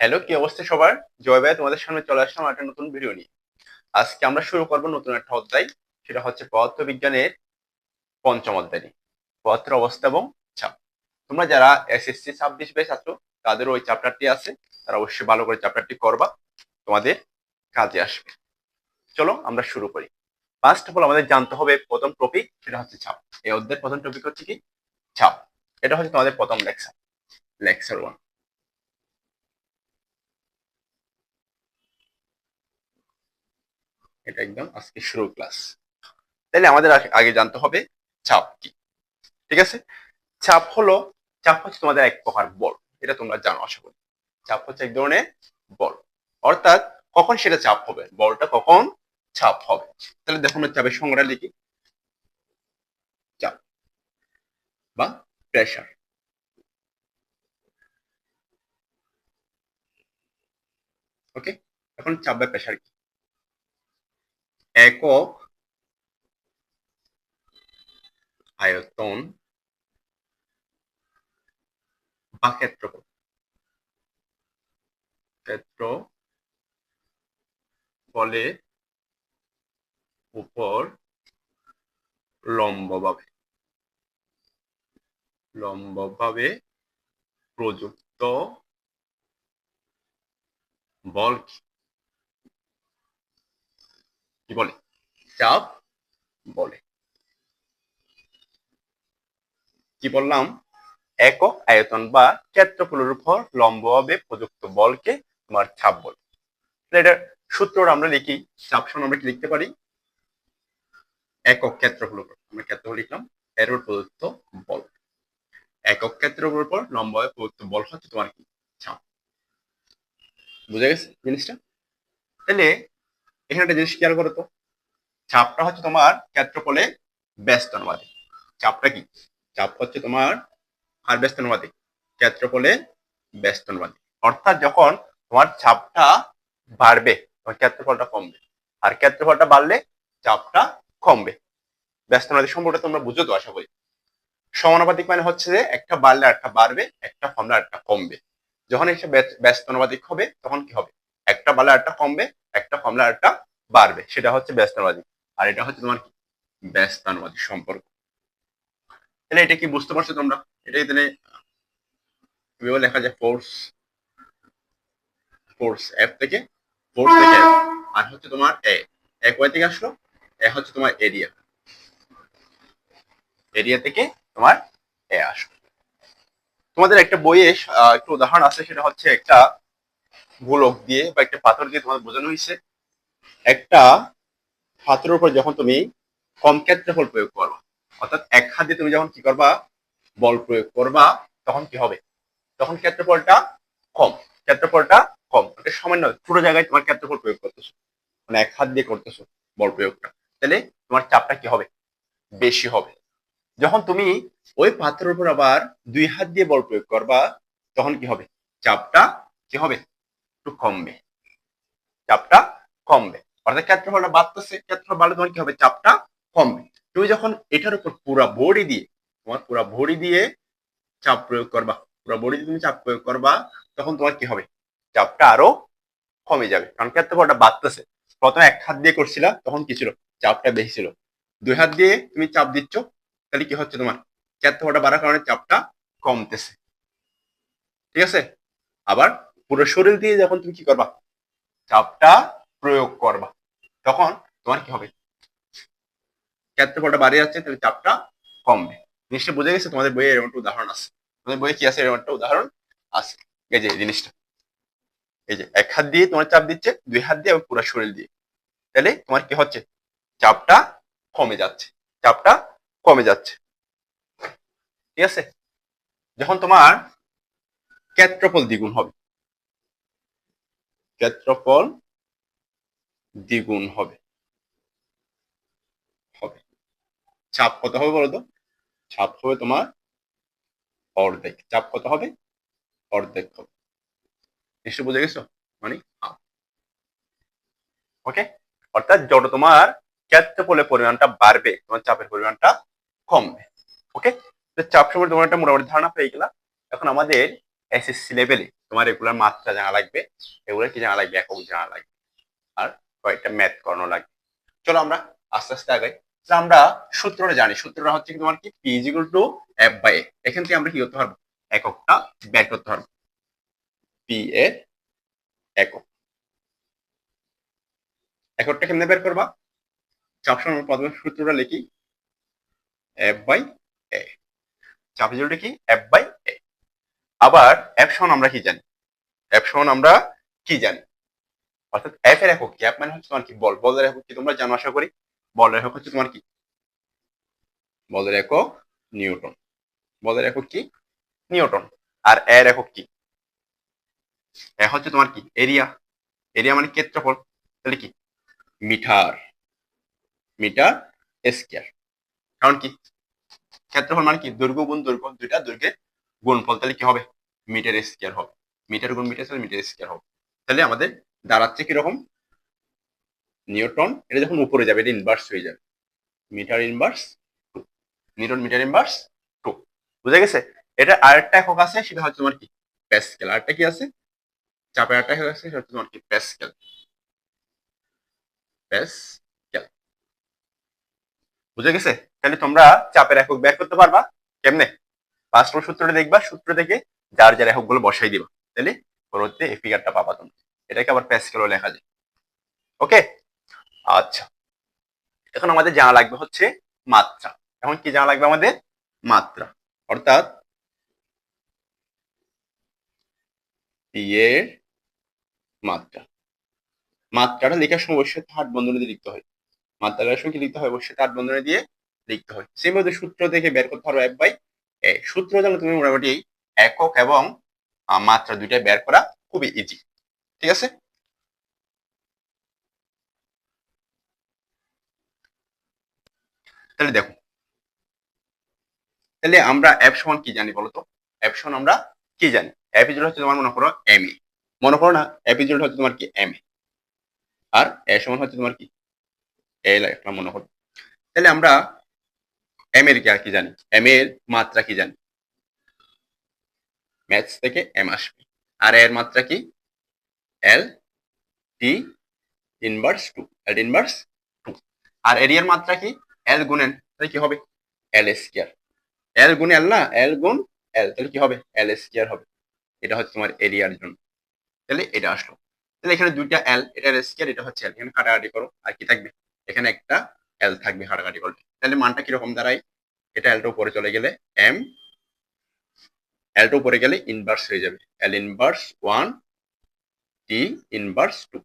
Hello কি অবস্থা সবার? জয় ভাই তোমাদের সামনে চলে আসলাম একটা নতুন ভিডিও নিয়ে। আজকে আমরা শুরু করব নতুন একটা অধ্যায়, সেটা হচ্ছে পদার্থ বিজ্ঞানের পঞ্চম অধ্যায় পদার্থের অবস্থা এবং চাপ। তোমরা যারা এসএসসি ছাব্বিশ বেশ আছো তাদের ওই চ্যাপ্টারটি আছে, তারা অবশ্যই ভালো করে চ্যাপ্টারটি করবা, তোমাদের কাজে আসবে। চলো আমরা শুরু করি। ফার্স্ট অফ অল আমাদের জানতে হবে প্রথম টপিক সেটা হচ্ছে চাপ। এই অধ্যায়ের প্রথম টপিক হচ্ছে কি? চাপ। এটা হচ্ছে তোমাদের প্রথম লেকচার লেকচার ওয়ান এটা একদম আজকে শুরু ক্লাস তাহলে আমাদের আগে- জানতে হবে চাপ কি। ঠিক আছে? চাপ হলো, চাপ হচ্ছে তোমাদের এক প্রকার বল। এটা তোমরা জানো, আশা করি। চাপ হচ্ছে এক ধরনের বল। অর্থাৎ কখন সেটা চাপ হবে? বলটা কখন চাপ হবে? তাহলে দেখুন চাপের সংজ্ঞা লিখি। চাপ বা প্রেশার ওকে এখন চাপ বা প্রেশার কি? একক আয়তন বা ক্ষেত্রফল। ক্ষেত্র ফলে উপর লম্বভাবে লম্বভাবে প্রযুক্ত বল কি? কি বলে? চাপ বলে। কি বললাম? একক আয়তন বা ক্ষেত্রফলের উপর লম্বভাবে প্রযুক্ত বলকে তোমার চাপ বলে। এটার সূত্রটা আমরা লিখি, চাপ সমান আমরা কি লিখতে পারি? একক ক্ষেত্রফলের উপর আমরা ক্ষেত্রফল লিখলাম এর উপর প্রযুক্ত বল। একক ক্ষেত্রফলের উপর লম্বভাবে প্রযুক্ত বল হচ্ছে তোমার কি? চাপ। বুঝে গেছে জিনিসটা? তাহলে এখানে একটা জিনিস খেয়াল করো তো। চাপটা হচ্ছে তোমার ক্ষেত্রফলে ব্যস্ত অনুপাতিক চাপটা কি? চাপ হচ্ছে তোমার আর ব্যস্ত অনুপাতিক ক্ষেত্রফলে ব্যস্ত অনুপাতিক অর্থাৎ যখন তোমার চাপটা বাড়বে তখন ক্ষেত্রফলটা কমবে। আর ক্ষেত্রফলটা বাড়লে চাপটা কমবে। ব্যস্ত অনুপাতিক সম্পর্কে তোমরা বুঝো তো, আশা করি। সমানুপাতিক মানে হচ্ছে যে একটা বাড়লে একটা বাড়বে, একটা কমলে একটা কমবে। যখন এসে ব্যস্ত অনুপাতিক হবে, তখন কি হবে? একটা বাড়লে একটা কমবে, একটা কমলে একটা বাড়বে। সেটা হচ্ছে ব্যস্তানুপাতিক আর এটা হচ্ছে তোমার কি? ব্যস্তানুপাতিক সম্পর্ক। তাহলে এটা কি বুঝতে পারছ তোমরা? এটা এখানে কীভাবে লেখা যায় ফোর্স ফোর্স এফ থেকে ফোর্স থেকে আর হচ্ছে তোমার এ এক ওয়াই থেকে আসলো? এ হচ্ছে তোমার এরিয়া এরিয়া থেকে তোমার এ আসলো। তোমাদের একটা বইয়ে একটা উদাহরণ আছে, সেটা হচ্ছে একটা গোলক দিয়ে বা একটা পাথর দিয়ে তোমাদের বোঝানো হয়েছে। একটা পাথরের উপর যখন তুমি কম ক্ষেত্রফল প্রয়োগ করবা, অর্থাৎ এক হাত তুমি যখন কি করবা? বল প্রয়োগ করবা, তখন কি হবে? তখন ক্ষেত্রফলটা কম ক্ষেত্রফলটা কম। এটা সামান্য ছোট জায়গায় তোমার ক্ষেত্রফল প্রয়োগ করতেছো। মানে এক হাত দিয়ে করতেছো বল প্রয়োগটা। তাহলে তোমার চাপটা কি হবে? বেশি হবে। যখন তুমি ওই পাথরের উপর আবার দুই হাত দিয়ে বল প্রয়োগ করবা, তখন কি হবে? চাপটা কি হবে? একটু কমবে। চাপটা কমবে। অর্থাৎ ক্ষেত্রফলটা বাড়তেছে ক্ষেত্রফল বাড়লে তোমার কি হবে? চাপটা কমবে। তুমি যখন এটার উপর পুরা বডি দিয়ে, তোমার পুরা বডি দিয়ে চাপ প্রয়োগ করবা, পুরা বডি দিয়ে তুমি চাপ প্রয়োগ করবা, তখন তোমার কি হবে? চাপটা আরও কমে যাবে। কারণ ক্ষেত্রফলটা বাড়তেছে। প্রথমে এক হাত দিয়ে করছিলা, তখন কি ছিল? চাপটা বেশি ছিল। দুই হাত দিয়ে তুমি চাপ দিচ্ছ, তাহলে কি হচ্ছে তোমার? ক্ষেত্রফলটা বাড়ার কারণে চাপটা কমতেছে। ঠিক আছে? আবার পুরো শরীর দিয়ে যখন তুমি কি করবা? চাপটা প্রয়োগ করবা। তখন তোমার কি হবে? ক্ষেত্রফলটা বাড়িয়ে যাচ্ছে, তাহলে চাপটা কমবে। জিনিসটা বুঝে গেছে? তোমাদের বইয়ে এরকম একটা উদাহরণ আছে। তোমাদের বইয়ে কি আছে? এরকম একটা উদাহরণ আছে। এই যে জিনিসটা। এই যে এক হাত দিয়ে তোমার চাপ দিচ্ছে, দুই হাত দিয়ে এবং পুরো শরীর দিয়ে। তাহলে তোমার কি হচ্ছে? চাপটা কমে যাচ্ছে। চাপটা কমে যাচ্ছে। ঠিক আছে? যখন তোমার ক্ষেত্রফল দ্বিগুণ হবে ক্ষেত্রফল দ্বিগুণ হবে। হবে। চাপ কত হবে বলো তো চাপ হবে তোমার অর্ধেক। চাপ কত হবে? অর্ধেক হবে। নিশ্চয় বুঝে গেছো? মানে ওকে অর্থাৎ যত তোমার ক্ষেত্রফলের পরিমাণটা বাড়বে, তোমার চাপের পরিমাণটা কমবে। ওকে তো চাপ সম্পর্কে তোমার একটা মোটামুটি ধারণা পেয়ে গেলা এখন আমাদের এসএসসি লেভেলে তোমার এগুলোর মাত্রা জানা লাগবে এগুলো কি জানা লাগবে একক জানা লাগবে, আর কয়েকটা ম্যাথ করানো লাগবে। চলো আমরা আস্তে আস্তে আগাই। আমরা সূত্রটা জানি, সূত্রটা হচ্ছে কি তোমার কি? P equal to F by A এখান থেকে আমরা কি করতে পারব? এককটা বের করতে পারব। পি এর একক। এককটা কেমনে বের করবা? সবসময় আমরা প্রথমে সূত্রটা লিখি। এফ বাই এ চাপ রেজাল্টটা কি? এফ বাই এ আবার সমান আমরা কি জানি? সমান আমরা কি জানি? অর্থাৎ এফ এর একক কি? এফ মানে হচ্ছে তোমার কি? বল। বলের একক কি তোমরা জানো আশা করি? বলের একক হচ্ছে তোমার কি? বলের একক নিউটন। বলের একক কি? নিউটন। আর এর একক কি? এ হচ্ছে তোমার কি? এরিয়া। এরিয়া মানে ক্ষেত্রফল। তাহলে কি? মিটার। Metre square. কারণ কি? ক্ষেত্রফল মানে কি? দৈর্ঘ্য গুণ দৈর্ঘ্য দুইটা দৈর্ঘ্যের গুণফল তাহলে কি হবে? মিটার স্কয়ার হবে। মিটার গুণ মিটার তাহলে মিটার স্কয়ার হবে। তাহলে আমাদের দাঁড়াচ্ছে কীরকম? নিউটন এটা যখন উপরে যাবে, এটা ইনভার্স হয়ে যাবে। Metre inverse two newton metre inverse two বুঝা গেছে? এটা আরেকটা একক আছে, সেটা হচ্ছে তোমার কি? প্যাসকেল। আরেকটা কি আছে? চাপের আরেকটা একক আছে, সেটা হচ্ছে তোমার কি? প্যাসকেল। প্যাসকেল। বুঝা গেছে? তাহলে তোমরা চাপের একক বের করতে পারবা। কেমনে? পাঁচ নম্বর সূত্রটা দেখবা, সূত্র থেকে যার যার এককগুলো বসাই দিবা। তাহলে পরবর্তীতে এই ফিগারটা পাবা তুমি। এটাকে আবার প্যাসকেলও লেখা যায়। ওকে আচ্ছা। এখন আমাদের জানা লাগবে হচ্ছে মাত্রা। এখন কি জানা লাগবে আমাদের? মাত্রা। অর্থাৎ পি মাত্রা। মাত্রাটা লেখার সময় অবশ্যই থার্ড বন্ধনী দিয়ে লিখতে হয়। মাত্রাটার সঙ্গে কি লিখতে হয়? অবশ্যই থার্ড বন্ধনী দিয়ে লিখতে হয়। সেভাবে সূত্র থেকে বের করতে পারো এক বাই সূত্র জানলে তুমি মোটামুটি একক এবং মাত্রা দুইটা বের করা খুবই ইজি ঠিক আছে? তাহলে দেখো। তাহলে আমরা সমান কি জানি বলতো? সমান আমরা কি জানি? ইজুয়াল হচ্ছে তোমার মনে করো এম এ মনে করো না ইজুয়াল হচ্ছে তোমার কি এম এ আর এ সমান হচ্ছে তোমার কি? এল একটা মনে করো। তাহলে আমরা এম এর কি জানি? এম এর মাত্রা কি জানি? ম্যাথস থেকে এম আসবে। আর এর মাত্রা কি? L T inverse two L inverse two আর এরিয়ার মাত্রা কি? এল গুণেন তাহলে কি হবে? এল স্কয়ার এল গুণ এল না? এল গুণ এল তাহলে কি হবে? এল স্কয়ার হবে। এটা হচ্ছে তোমার এরিয়ার জন্য। তাহলে এটা আসলো। তাহলে এখানে দুইটা এল এটা এল স্কয়ার এটা হচ্ছে এল এখানে কাটাকাটি করো। আর কি থাকবে? এখানে একটা এল থাকবে কাটাকাটি করলে তাহলে মানটা কীরকম দাঁড়ায়? এটা এলটা উপরে চলে গেলে এম এলটা উপরে গেলে ইনভার্স হয়ে যাবে। L inverse one T inverse two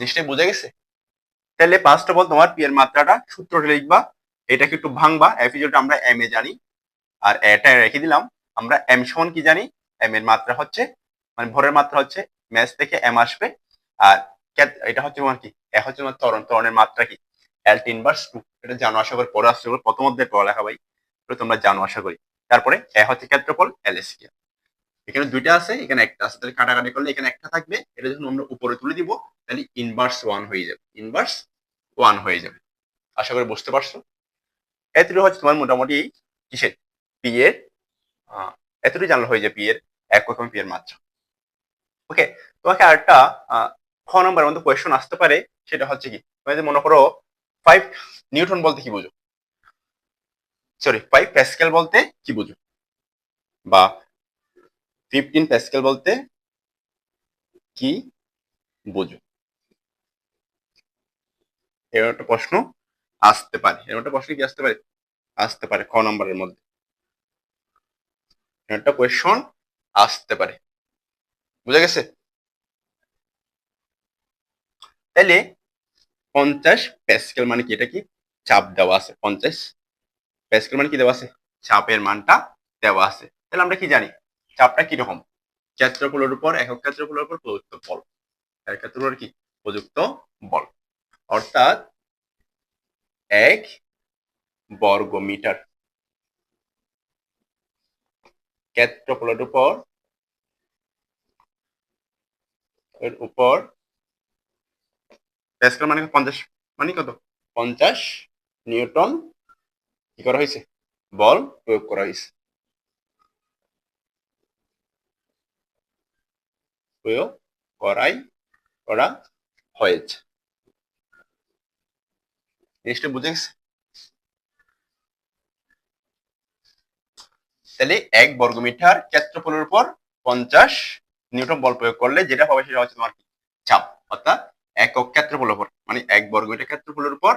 জিনিসটা বুঝে গেছে? তাহলে ফার্স্ট অফ অল তোমার পি এর মাত্রাটা সূত্রটা লিখবা, এটাকে একটু ভাঙবা। এফ ইজলটা আমরা এম এ জানি। আর এটা রেখে দিলাম, আমরা এম সমান কি জানি? এম এর মাত্রা হচ্ছে মানে ভরের মাত্রা হচ্ছে ম্যাচ থেকে এম আসবে। আর এটা হচ্ছে তোমার কি? এ হচ্ছে তোমার ত্বরণ। ত্বরণের মাত্রা কি? এল টি ইনভার্স টু এটা জানো, আশা করি পরে ওগুলো প্রথম অধ্যায় পড়ালেখা ভাই এগুলো তোমরা জানো, আশা করি। তারপরে এ হচ্ছে ক্ষেত্রফল এল স্কয়ার এখানে দুইটা আছে, এখানে একটা আছে। তাহলে কাটাকাটি করলে এখানে একটা থাকবে। এটা যখন আমরা উপরে তুলে দিব, তাহলে ইনভার্স ওয়ান হয়ে যাবে। ইনভার্স ওয়ান হয়ে যাবে। আশা করি বুঝতে পারছ? এতটুকু হচ্ছে তোমার মোটামুটি কিসের? পি এর এতটুকু জানলে হয়ে যায় পি এর এক রকম পি এর মাত্রা। ওকে তোমাকে আরেকটা খ নম্বরের মধ্যে কোয়েশ্চন আসতে পারে। সেটা হচ্ছে কি, তুমি যদি মনে করো ফাইভ নিউটন বলতে কি বুঝো? সরি ফাইভ প্যাসকেল বলতে কি বুঝো? বা ফিফটিন প্যাসকেল বলতে কি বুঝো? এর একটা প্রশ্ন আসতে পারে। এর একটা প্রশ্ন কি আসতে পারে? আসতে পারে, ক নম্বরের মধ্যে। একটা কোয়েশ্চন আসতে পারে। বুঝা গেছে? তাহলে পঞ্চাশ প্যাসকেল মানে কি? এটা কি? চাপ দেওয়া আছে, পঞ্চাশ প্যাসকেল মানে কি দেওয়া আছে? চাপের মানটা দেওয়া আছে। তাহলে আমরা কি জানি? চাপটা কীরকম? ক্ষেত্রফলের উপর, একক ক্ষেত্রফলের উপর প্রযুক্ত বল। কি? প্রযুক্ত বল। অর্থাৎ এক বর্গ মিটার ক্ষেত্রফলের উপর, এর উপর প্যাসকেল মানে পঞ্চাশ মানে কত? পঞ্চাশ নিউটন কি করা হয়েছে? বল প্রয়োগ করা হয়েছে। প্রয়োগ করাই করা হয়েছে। জিনিসটা বুঝে গেছে? তাহলে এক বর্গমিটার ক্ষেত্রফলের উপর পঞ্চাশ নিউটন বল প্রয়োগ করলে যেটা হবে সেটা হচ্ছে তোমার চাপ অর্থাৎ একক ক্ষেত্রফলের উপর মানে এক বর্গ বর্গমিটার ক্ষেত্রফলের উপর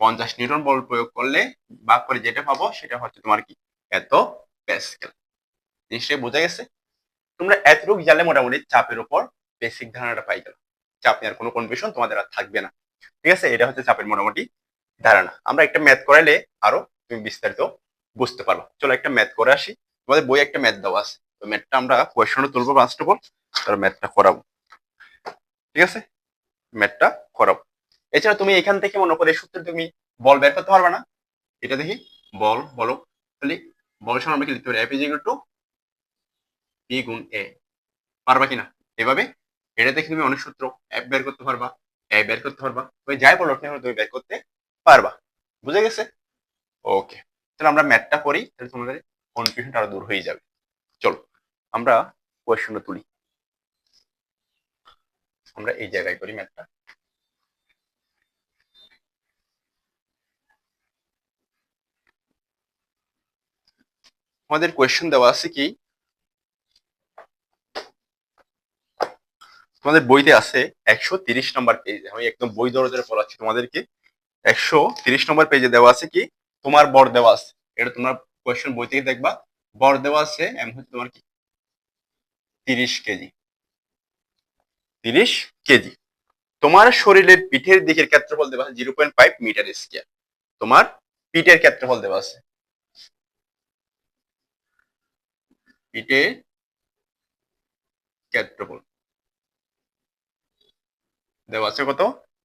পঞ্চাশ নিউটন বল প্রয়োগ করলে ভাগ করে যেটা পাবো সেটা হচ্ছে তোমার কি? এত প্যাসকেল নিশ্চয়ই বোঝা গেছে? তোমরা এতটুকু জানলে মোটামুটি চাপের উপর বেসিক ধারণাটা পাই গেল চাপ নেওয়ার কোনো কনফিউশন তোমাদের আর থাকবে না। ঠিক আছে? এটা হচ্ছে চাপের মোটামুটি ধারণা। আমরা একটা ম্যাথ করাইলে আরও তুমি বিস্তারিত বুঝতে পারো। চলো একটা ম্যাথ করে আসি। তোমাদের বই একটা ম্যাথ দেওয়া আছে। তো ম্যাথটা আমরা কোয়েশনে তুলবো ফার্স্ট অফ অল তারপর ম্যাথটা করাবো। ঠিক আছে? ম্যাথটা করাবো এছাড়া তুমি এখান থেকে মনে করে সূত্রে তুমি বল বের করতে পারবে না। এটা দেখি, বল, বলো। তাহলে বল সমান আমরা কি লিখতে পারি F is equal to P গুণ এ পারবা কিনা? এভাবে। এটা দেখে তুমি অনেক সূত্র। এফ বের করতে পারবা এ বের করতে পারবা। তুমি যাই বলো তুমি বের করতে পারবা। বুঝে গেছে? ওকে তাহলে আমরা ম্যাথটা করি, তাহলে তোমাদের কনফিউশনটা আরও দূর হয়ে যাবে। চলো, আমরা কোয়েশ্চনটা তুলি। আমরা এই জায়গায় করি ম্যাথটা আমাদের কোয়েশ্চেন দেওয়া আছে কি? তোমাদের বইতে আছে একশো তিরিশ নম্বর পেজে আমি একদম বই ধরে ধরে পড়াচ্ছি তোমাদেরকে। একশো তিরিশ নম্বর পেজে দেওয়া আছে কি? তোমার বর দেওয়া আছে। এটা তোমরা কোয়েশ্চেন বই থেকে দেখবা। বর দেওয়া আছে এম হচ্ছে তোমার কি? তিরিশ কেজি। তিরিশ কেজি। তোমার শরীরের পিঠের দিকের ক্ষেত্রফল দেওয়া আছে zero point five metre square. তোমার পিঠের ক্ষেত্রফল দেওয়া আছে পিঠের ক্ষেত্রফল। দেওয়া আছে কত?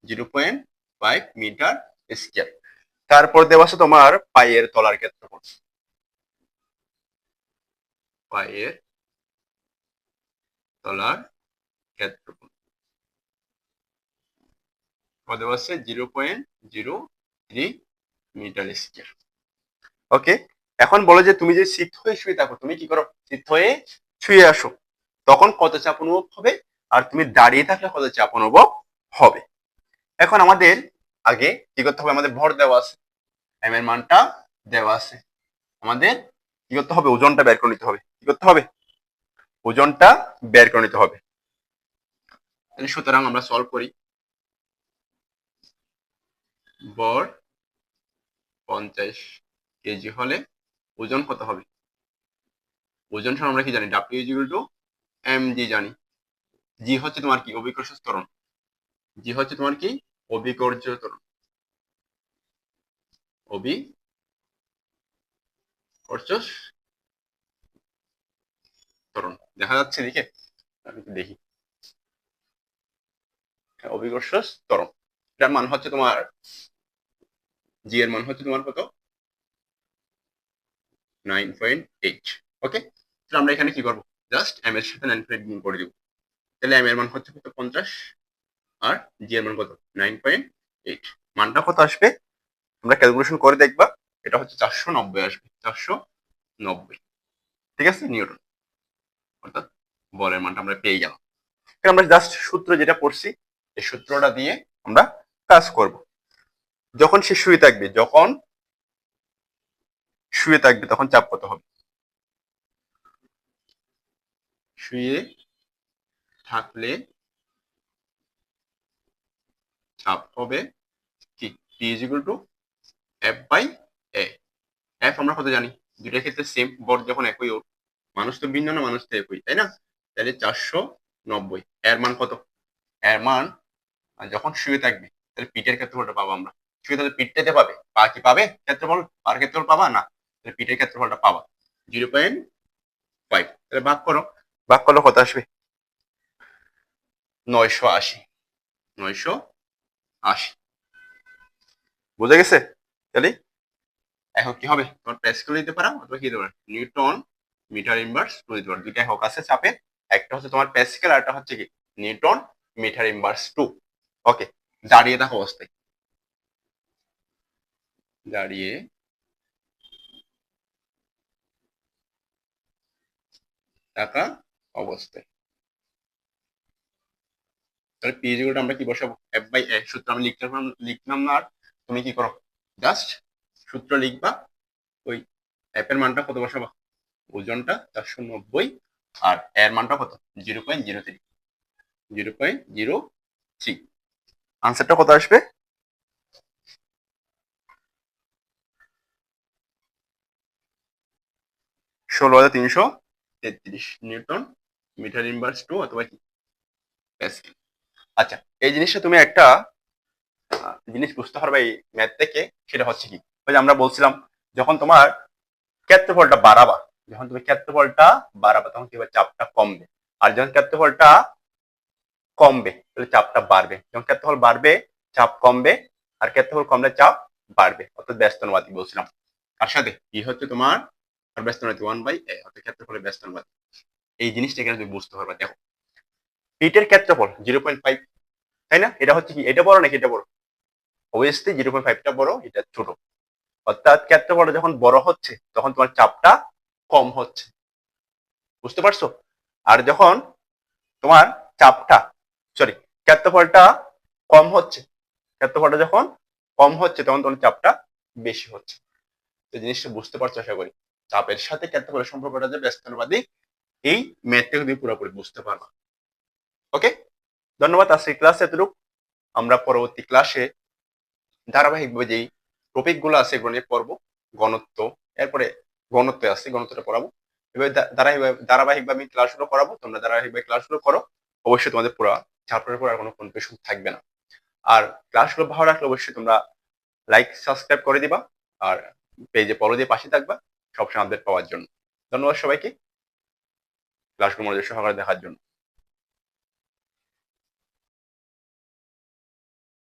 Zero point five metre square. তারপর দেওয়া আছে তোমার পায়ের তলার ক্ষেত্রফল। পায়ের তলার ক্ষেত্রফল। কত আছে zero point zero three metre square. Okay এখন বলো যে তুমি যে সিদ্ধ হয়ে শুয়ে থাকো, তুমি কি করো? সিদ্ধ হয়ে শুয়ে আসো। তখন কত চাপ অনুভব হবে? আর তুমি দাঁড়িয়ে থাকলে কত চাপ অনুভব হবে? এখন আমাদের আগে কি করতে হবে? আমাদের ভর দেওয়া আছে। এম এর মানটা দেওয়া আছে। আমাদের কি করতে হবে? ওজনটা বের করে নিতে হবে। কি করতে হবে? ওজনটা বের করে নিতে হবে। সুতরাং আমরা সলভ করি। বর পঞ্চাশ কেজি হলে ওজন কত হবে? ওজন সমান আমরা কি জানি? W is to M G জানি। জি হচ্ছে তোমার কি? অভিকর্ষ ত্বরণ। জি হচ্ছে তোমার কি? অভিকর্য ত্বরণ। অভিকর্ষ ত্বরণ। দেখা যাচ্ছে দিকে আমি দেখি। অভিকর্ষ ত্বরণ। এটার মান হচ্ছে তোমার জি এর মান হচ্ছে তোমার কত? নাইন পয়েন্ট এইট ওকে তাহলে আমরা এখানে কি করব? জাস্ট এম এর সাথে নাইন পয়েন্ট গুণ করে দিব। তাহলে এম এর মান হচ্ছে কত? পঞ্চাশ। আর জি এর মান কত? নাইন পয়েন্ট এইট মানটা কত আসবে? আমরা ক্যালকুলেশন করে দেখবা, এটা হচ্ছে চারশো নব্বই আসবে। চারশো নব্বই। ঠিক আছে? নিউটন। অর্থাৎ বলের মানটা আমরা পেয়ে গেলাম। আমরা জাস্ট সূত্র যেটা পড়ছি, এই সূত্রটা দিয়ে আমরা কাজ করব। যখন সে শুয়ে থাকবে, যখন শুয়ে থাকবে, তখন চাপ কত হবে? শুয়ে থাকলে চাপ হবে কি? P is equal to F by A F আমরা কত জানি? দুইটার ক্ষেত্রে সেম বর যখন একই ওর। মানুষ তো ভিন্ন না, মানুষ তো একই, তাই না? তাহলে চারশো নব্বই। এর মান কত? এর মান, যখন শুয়ে থাকবে, তাহলে পিঠের ক্ষেত্রফলটা পাবো আমরা। শুয়ে থাকলে পিঠটাতে পাবে। পা কি পাবে? ক্ষেত্রফল? পার ক্ষেত্রফল পাবা? না। তাহলে পিঠের ক্ষেত্রফলটা পাবা। Zero point five. তাহলে ভাগ করো। ভাগ করলে কত আসবে? নয়শো আশি। নয়শো আশি। বুঝে গেছে? তাহলে? এখন কি হবে? তোমার প্যাসকেল দিতে পারো অথবা কি দিতে পারো? নিউটন মিটার ইনভার্স টু দিতে পারো। দুইটা একক আছে চাপের একটা হচ্ছে তোমার প্যাসকেল আর একটা হচ্ছে কি? Newton metre inverse two okay দাঁড়িয়ে থাকা অবস্থায়। দাঁড়িয়ে। থাকা অবস্থায়। তাহলে পি ইজিকল আমরা কি বসাবো? এফ বাই এ সূত্র আমি লিখলাম লিখলাম না আর তুমি কি করো? জাস্ট সূত্র লিখবা, ওই এর মানটা কত বসাবা? ওজনটা চারশো নব্বই আর এর মানটা কত? Zero point zero three zero point zero three আনসারটা কত আসবে? ষোলো হাজার তিনশো তেত্রিশ নিউটন, মিটার ইনভার্স টু অথবা কি? আচ্ছা এই জিনিসটা তুমি একটা জিনিস বুঝতে পারবে এই ম্যাথ থেকে, সেটা হচ্ছে কি? ওই যে আমরা বলছিলাম, যখন তোমার ক্ষেত্রফলটা বাড়াবা, যখন তুমি ক্ষেত্রফলটা বাড়াবা, তখন চাপটা কমবে। আর যখন ক্ষেত্রফলটা কমবে, তাহলে চাপটা বাড়বে। যখন ক্ষেত্রফল বাড়বে, চাপ কমবে, আর ক্ষেত্রফল কমলে চাপ বাড়বে। অর্থাৎ ব্যস্তানুপাতি বলছিলাম। তার সাথে কি হচ্ছে তোমার? আর ব্যস্তানুপাতি ওয়ান বাই এ, অর্থাৎ ক্ষেত্রফলের ব্যস্তানুপাতি এই জিনিসটা এখানে তুমি বুঝতে পারবে। দেখো পিটের ক্ষেত্রফল জিরো পয়েন্ট ফাইভ তাই না? এটা হচ্ছে কি, এটা বড় নাকি এটা বড়? অবভিয়াসলি জিরো পয়েন্ট ফাইভটা বড়, এটা ছোট। অর্থাৎ ক্ষেত্রফলটা যখন বড় হচ্ছে, তখন তোমার চাপটা কম হচ্ছে। বুঝতে পারছ? আর যখন তোমার চাপটা সরি ক্ষেত্রফলটা কম হচ্ছে, ক্ষেত্রফলটা যখন কম হচ্ছে, তখন তোমার চাপটা বেশি হচ্ছে। তো জিনিসটা বুঝতে পারছ আশা করি? চাপের সাথে ক্ষেত্রফলের সম্পর্কটা যে ব্যস্তানুপাতিক এই ম্যাথটা তুমি পুরোপুরি বুঝতে পারবা। ওকে ধন্যবাদ আজকের ক্লাস এতটুকু। আমরা পরবর্তী ক্লাসে ধারাবাহিকভাবে যেই টপিকগুলো আছে এগুলো নিয়ে পড়ব। গণত্ব, এরপরে গণত্ব আছে, গণত্বটা পড়াবো। এবার ধারাবাহিক ধারাবাহিকভাবে আমি ক্লাসগুলো করাবো। তোমরা ধারাবাহিকভাবে ক্লাসগুলো করো। অবশ্যই তোমাদের পুরো চ্যাপ্টারের পর আর কোনো কনফিউশন থাকবে না। আর ক্লাসগুলো ভালো রাখলে অবশ্যই তোমরা লাইক সাবস্ক্রাইব করে দিবা। আর পেজে ফলো দিয়ে পাশে থাকবা। সবসময় আপডেট পাওয়ার জন্য। ধন্যবাদ সবাইকে। ক্লাসগুলো মনোযোগ সহকারে দেখার জন্য।